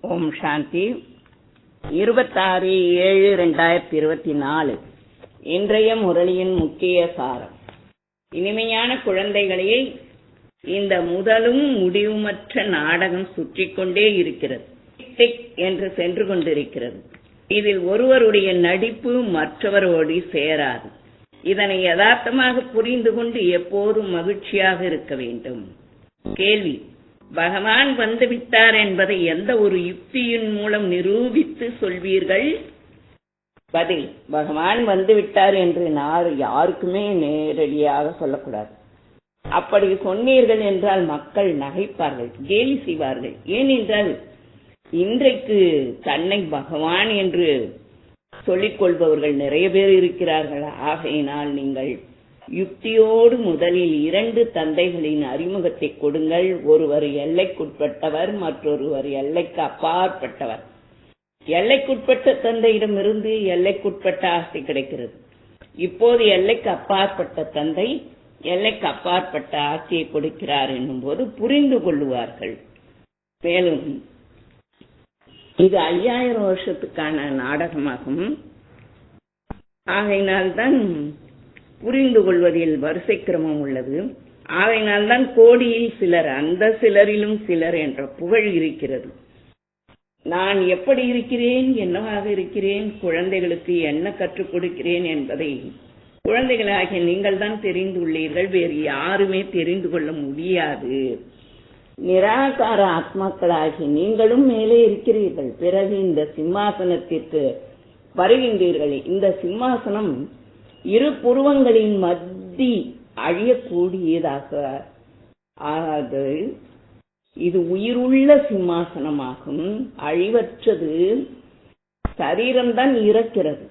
ஓம் சாந்தி. இருபத்தாறு ஏழு ரெண்டாயிரத்தி இருபத்தி நாலு இன்றைய முரளியின் முக்கிய சாரம். இனிமையான குழந்தைகளையே இந்த முதலும் முடிவுமற்ற நாடகம் சுற்றி கொண்டே இருக்கிறது. டிக் என்று சென்று கொண்டிருக்கிறது. இதில் ஒருவருடைய நடிப்பு மற்றவரோடு சேராது. இதனை யதார்த்தமாக புரிந்து கொண்டு எப்போதும் மகிழ்ச்சியாக இருக்க வேண்டும். கேள்வி. பகவான் வந்து விட்டார் என்பதை எந்த ஒரு யுக்தியின் மூலம் நிரூபித்து சொல்வீர்கள்? பதில் பகவான் வந்து விட்டார் என்று நான் யாருக்குமே நேரடியாக சொல்லக்கூடாது. அப்படி சொன்னீர்கள் என்றால் மக்கள் நகைப்பார்கள் கேலி செய்வார்கள். ஏனென்றால் இன்றைக்கு தன்னை பகவான் என்று சொல்லிக் கொள்பவர்கள் நிறைய பேர் இருக்கிறார்கள். ஆகையினால் நீங்கள் யுக்தியோடு முதலில் இரண்டு தந்தைகளின் அறிமுகத்தை கொடுங்கள். ஒருவர் எல்லைக்குட்பட்டவர் மற்றொருவர் எல்லைக்கு அப்பாற்பட்டவர். எல்லைக்குட்பட்ட தந்தையிடமிருந்து எல்லைக்குட்பட்ட ஆசை கிடைக்கிறது. இப்போது எல்லைக்கு அப்பாற்பட்ட தந்தை எல்லைக்கு அப்பாற்பட்ட ஆசையை கொடுக்கிறார் என்னும் போது புரிந்து கொள்ளுவார்கள். மேலும் இது ஐயாயிரம் வருஷத்துக்கான நாடகமாகும். ஆகையினால்தான் புரிந்து கொள்வதில் வரிசை கிரமம் உள்ளது. ஆகையினால்தான் கோடியில் சிலர் அந்த சிலரிலும் சிலர் என்ற புகழ் இருக்கிறது. நான் எப்படி இருக்கிறேன் என்னவாக இருக்கிறேன் குழந்தைகளுக்கு என்ன கற்றுக் கொடுக்கிறேன் என்பதை குழந்தைகளாகிய நீங்கள் தான் தெரிந்துள்ளீர்கள். வேறு யாருமே தெரிந்து கொள்ள முடியாது. நிராகார ஆத்மாக்களாகி நீங்களும் மேலே இருக்கிறீர்கள். பிறகு இந்த சிம்மாசனத்திற்கு வருகின்றீர்கள். இந்த சிம்மாசனம் இரு புருவங்களின் மத்தி அழியக்கூடியதாக. ஆகாது. இது உயிருள்ள சிம்மாசனமாகும். அழிவற்றது சரீரம்தான் இறக்கிறது.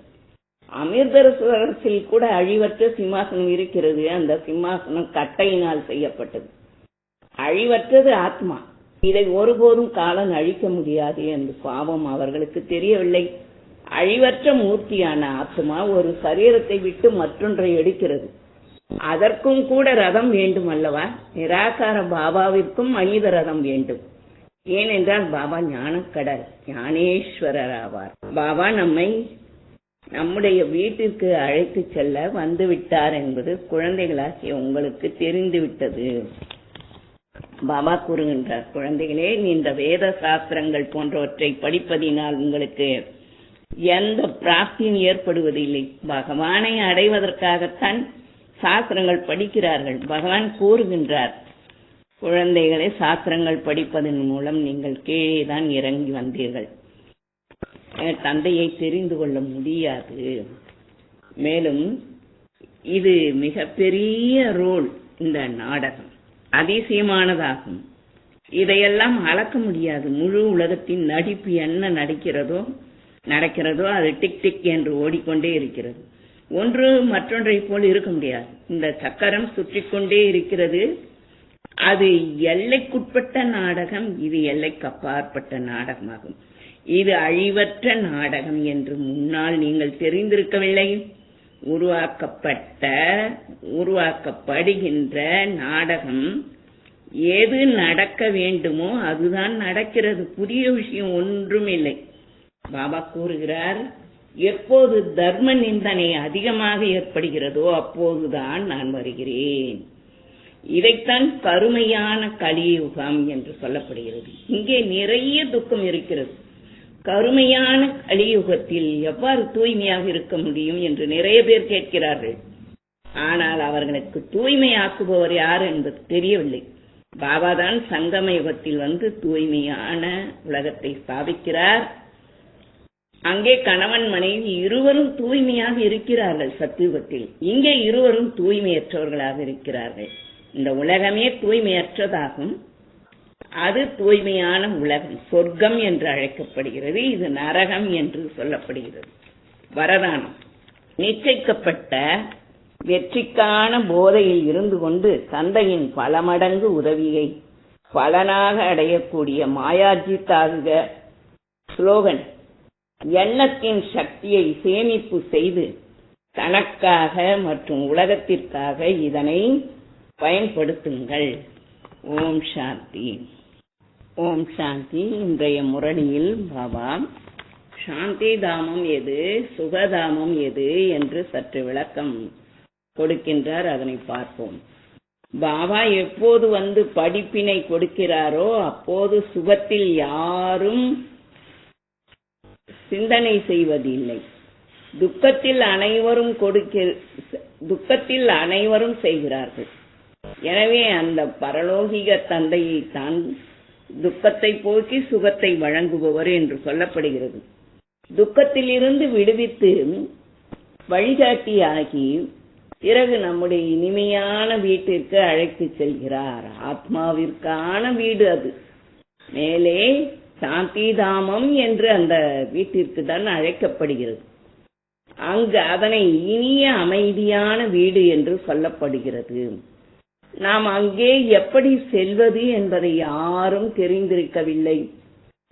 அமிர்தரசில் கூட அழிவற்ற சிம்மாசனம் இருக்கிறது. அந்த சிம்மாசனம் கட்டையினால் செய்யப்பட்டது. அழிவற்றது ஆத்மா. இதை ஒருபோதும் காலன் அழிக்க முடியாது என்று பாவம் அவர்களுக்கு தெரியவில்லை. அழிவற்ற மூர்த்தியான ஆத்மா ஒரு சரீரத்தை விட்டு மற்றொன்றை எடுக்கிறது. அதற்கும் கூட ரதம் வேண்டும் அல்லவா? நிராகார பாபாவிற்கும் மனித ரதம் வேண்டும். ஏனென்றால் பாபா ஞானக்கடல் ஞானேஸ்வரர் ஆவார் பாபா நம்மை நம்முடைய வீட்டிற்கு அழைத்து செல்ல வந்து விட்டார் என்பது குழந்தைகளாகிய உங்களுக்கு தெரிந்துவிட்டது. பாபா கூறுகின்றார் குழந்தைகளே இந்த வேத சாஸ்திரங்கள் போன்றவற்றை படிப்பதினால் உங்களுக்கு எந்த பிராப்தியும் ஏற்படுவதில்லை. பகவானை அடைவதற்காகத்தான் சாஸ்திரங்கள் படிக்கிறார்கள். பகவான் கூறுகின்றார் குழந்தைகளை சாஸ்திரங்கள் படிப்பதன் மூலம் நீங்கள் கீழே தான் இறங்கி வந்தீர்கள். தந்தையை தெரிந்து கொள்ள முடியாது. மேலும் இது மிகப்பெரிய ரோல் இந்த நாடகம். அதிசயமானதாகும். இதையெல்லாம் அளக்க முடியாது. முழு உலகத்தின் நடிப்பு என்ன நடிக்கிறதோ நடக்கிறதோ அது டிக் டிக் என்று ஓடிக்கொண்டே இருக்கிறது. ஒன்று மற்றொன்றை போல் இருக்க முடியாது. இந்த சக்கரம் சுற்றி கொண்டே இருக்கிறது. அது எல்லைக்குட்பட்ட நாடகம். இது எல்லைக்கு அப்பாற்பட்ட நாடகமாகும். இது அழிவற்ற நாடகம் என்று முன்னால் நீங்கள் தெரிந்திருக்கவில்லை. உருவாக்கப்பட்ட உருவாக்கப்படுகின்ற நாடகம் எது நடக்க வேண்டுமோ அதுதான் நடக்கிறது. புதிய விஷயம் ஒன்றும் இல்லை. பாபா கூறுகிறார் எப்போது தர்ம நிந்தனை அதிகமாக ஏற்படுகிறதோ அப்போதுதான் நான் வருகிறேன். இதைத்தான் கருமையான கலியுகம் என்று சொல்லப்படுகிறது. இங்கே நிறைய துக்கம் இருக்கிறது. கருமையான கலியுகத்தில் எவ்வாறு தூய்மையாக இருக்க முடியும் என்று நிறைய பேர் கேட்கிறார்கள். ஆனால் அவர்களுக்கு தூய்மையாக்குபவர் யார் என்பது தெரியவில்லை. பாபாதான் சங்கம யுகத்தில் வந்து தூய்மையான உலகத்தை ஸ்தாபிக்கிறார். அங்கே கணவன் மனைவி இருவரும் தூய்மையாக இருக்கிறார்கள் சத்தியுகத்தில் இங்கே இருவரும் தூய்மையற்றவர்களாக இருக்கிறார்கள். இந்த உலகமே தூய்மையற்றதாகும். அது தூய்மையான உலகம். சொர்க்கம் என்று அழைக்கப்படுகிறது. இது நரகம் என்று சொல்லப்படுகிறது. வரதானம். நிச்சயிக்கப்பட்ட வெற்றிக்கான போதையில் இருந்து கொண்டு தந்தையின் பல மடங்கு உதவியை பலனாக அடையக்கூடிய மாயாஜித்தாக ஸ்லோகன். எண்ணத்தின் சக்தியை சேமிப்பு செய்து தனக்காக மற்றும் உலகத்திற்காக இதனை பயன்படுத்துங்கள். ஓம் சாந்தி. ஓம் சாந்தி. இன்றைய முரணியில் பாபா சாந்தி தாமம் எது சுகதாமம் எது என்று சற்று விளக்கம் கொடுக்கின்றார். அதனை பார்ப்போம். பாபா எப்போது வந்து படிப்பினை கொடுக்கிறாரோ அப்போது சுகத்தில் யாரும் சிந்தனை செய்வதில்லை. துக்கத்தில் அனைவரும் கொடுக்க துக்கத்தில் அனைவரும் செய்கிறார்கள். எனவே அந்த பரலோகிக தந்தையை தான் துக்கத்தை போக்கி சுகத்தை வழங்குபவர் என்று சொல்லப்படுகிறது. துக்கத்திலிருந்து விடுவித்து வழிகாட்டியாகி பிறகு நம்முடைய இனிமையான வீட்டிற்கு அழைத்து செல்கிறார். ஆத்மாவிற்கான வீடு அது. மேலே சாந்திதாமம் என்று அந்த வீட்டிற்கு தான் அழைக்கப்படுகிறது. அங்கு அதனை இனிய அமைதியான வீடு என்று சொல்லப்படுகிறது. நாம் அங்கே எப்படி செல்வது என்பதை யாரும் தெரிந்திருக்கவில்லை.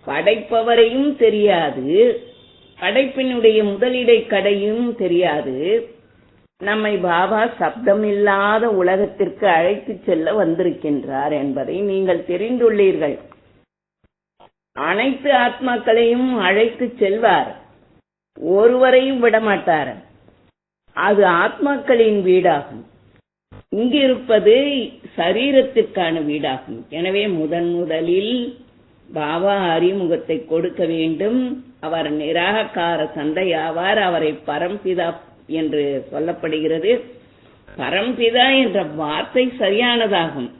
படைப்பவரையும் தெரியாது. படைப்பினுடைய முதலிடை கடையும் தெரியாது. நம்மை பாபா சப்தமில்லாத உலகத்திற்கு அழைத்து செல்ல வந்திருக்கின்றார் என்பதை நீங்கள் தெரிந்துள்ளீர்கள். அனைத்து ஆத்மாக்களையும் அழைத்து செல்வார். ஒருவரையும் விடமாட்டார். அது ஆத்மாக்களின் வீடாகும். இங்கிருப்பது சரீரத்திற்கான வீடாகும். எனவே முதன் முதலில் பாபா அறிமுகத்தை கொடுக்க வேண்டும். அவர் நிராகார தந்தை ஆவார் அவரை பரம்பிதா என்று சொல்லப்படுகிறது. பரம்பிதா என்ற வார்த்தை சரியானதாகும்.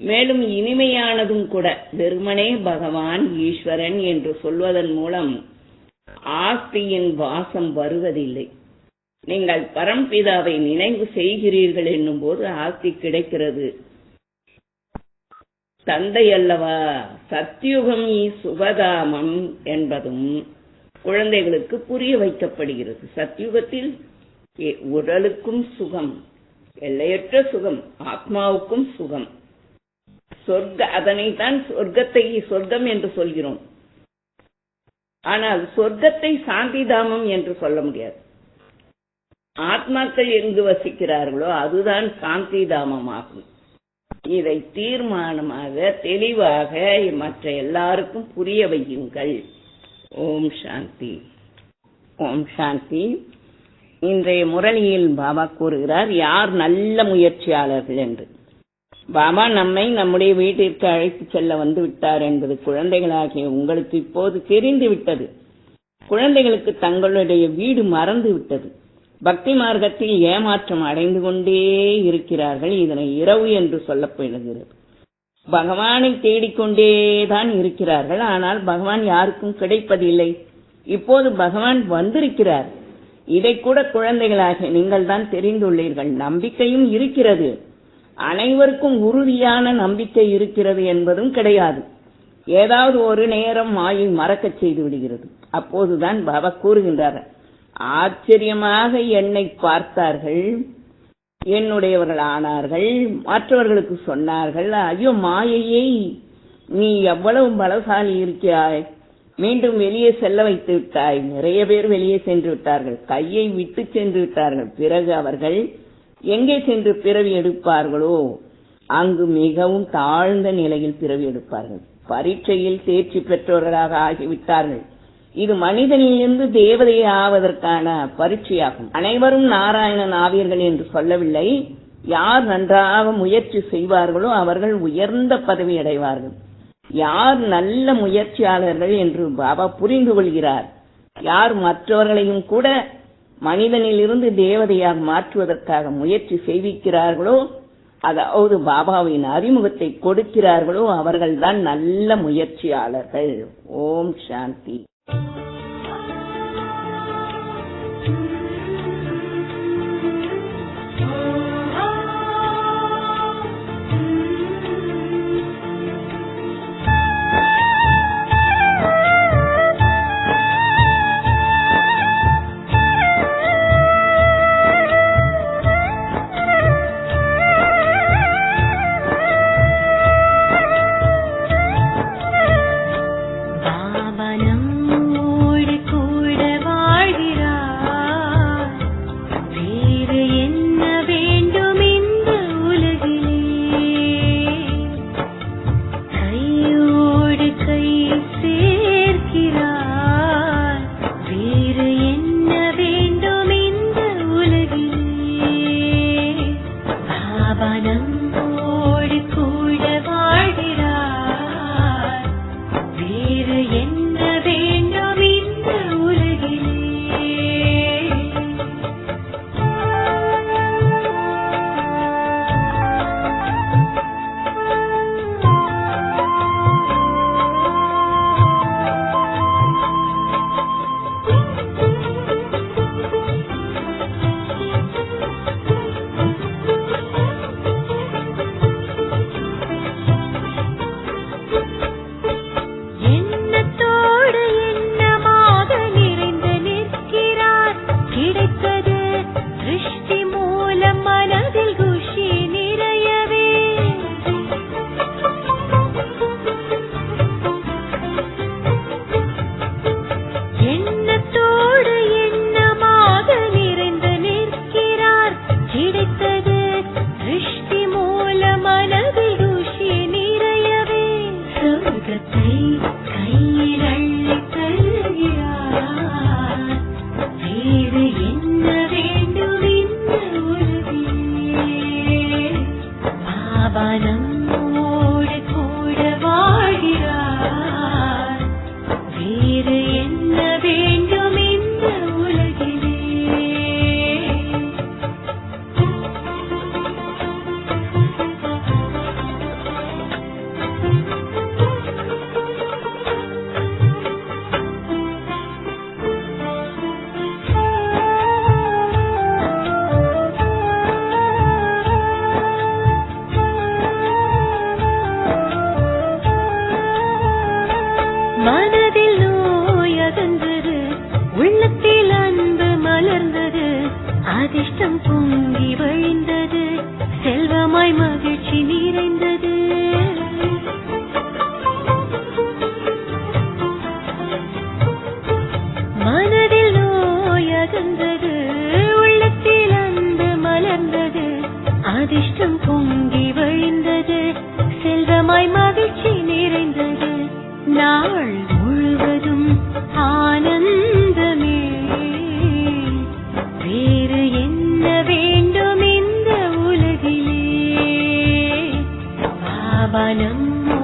மேலும் இனிமையானதும் கூட வெறுமனே பகவான் ஈஸ்வரன் என்று சொல்வதன் மூலம் ஆஸ்தியின் வாசம் வருவதில்லை. நீங்கள் பரம்பிதாவை நினைவு செய்கிறீர்கள் என்னும் போது ஆஸ்தி கிடைக்கிறது. தந்தை அல்லவா சத்தியுகம் சுபதாமம் என்பதும் குழந்தைகளுக்கு புரிய வைக்கப்படுகிறது. சத்தியுகத்தில் உடலுக்கும் சுகம் எல்லையற்ற சுகம் ஆத்மாவுக்கும் சுகம். சொர்க்க அதனைத்தான் சொர்க்கத்தை சொர்க்கம் என்று சொல்கிறோம். ஆனால் சொர்க்கத்தை சாந்திதாமம் என்று சொல்ல முடியாது. ஆத்மாக்கள் எங்கு வசிக்கிறார்களோ அதுதான் சாந்தி தாமம் ஆகும் இதை தீர்மானமாக தெளிவாக மற்ற எல்லாருக்கும் புரிய வையுங்கள். ஓம் சாந்தி. ஓம் சாந்தி. இன்றைய முரளியில் பாபா கூறுகிறார் யார் நல்ல முயற்சியாளர்கள்? என்று. பாபா நம்மை நம்முடைய வீட்டிற்கு அழைத்து செல்ல வந்து விட்டார் என்பது குழந்தைகளாகிய உங்களுக்கு இப்போது தெரிந்து விட்டது. குழந்தைகளுக்கு தங்களுடைய வீடு மறந்து விட்டது. பக்தி மார்க்கத்தில் ஏமாற்றம் அடைந்து கொண்டே இருக்கிறார்கள். இதனை இரவு என்று சொல்லப்படுகிறது பகவானை தேடிக்கொண்டே தான் இருக்கிறார்கள். ஆனால் பகவான் யாருக்கும் கிடைப்பதில்லை. இப்போது பகவான் வந்திருக்கிறார். இதை கூட குழந்தைகளாக நீங்கள் தான் தெரிந்துள்ளீர்கள். நம்பிக்கையும் இருக்கிறது. அனைவருக்கும் உறுதியான நம்பிக்கை இருக்கிறது என்பதும் கிடையாது. ஏதாவது ஒரு நேரம் மாயை மறக்கச் செய்து விடுகிறது. அப்போதுதான் பாபா கூறுகின்றார் ஆச்சரியமாக என்னை பார்த்தார்கள் என்னுடையவர்கள் ஆனார்கள் மற்றவர்களுக்கு சொன்னார்கள் ஐயோ மாயையை நீ எவ்வளவு பலசாலி இருக்கிறாய் மீண்டும் வெளியே செல்ல வைத்து விட்டாய். நிறைய பேர் வெளியே சென்று விட்டார்கள் கையை விட்டு சென்று விட்டார்கள். பிறகு அவர்கள் எங்கே சென்று பிறவி எடுப்பார்களோ அங்கு மிகவும் தாழ்ந்த நிலையில் பிறவி எடுப்பார்கள். பரீட்சையில் தேர்ச்சி பெற்றவர்களாக ஆகிவிட்டார்கள். இது மனிதனிலிருந்து தேவதை ஆவதற்கான பரீட்சையாகும். அனைவரும் நாராயணன் ஆவீர்கள் என்று சொல்லவில்லை. யார் நன்றாக முயற்சி செய்வார்களோ அவர்கள் உயர்ந்த பதவி அடைவார்கள். யார் நல்ல முயற்சியாளர்கள் என்று பாபா புரிந்து கொள்கிறார். யார் மற்றவர்களையும் கூட மனிதனிலிருந்து தேவதையாக மாற்றுவதற்காக முயற்சி செய்விக்கிறார்களோ அதாவது பாபாவின் அறிமுகத்தை கொடுக்கிறார்களோ அவர்கள்தான் நல்ல முயற்சியாளர்கள். ஓம் சாந்தி. Abanam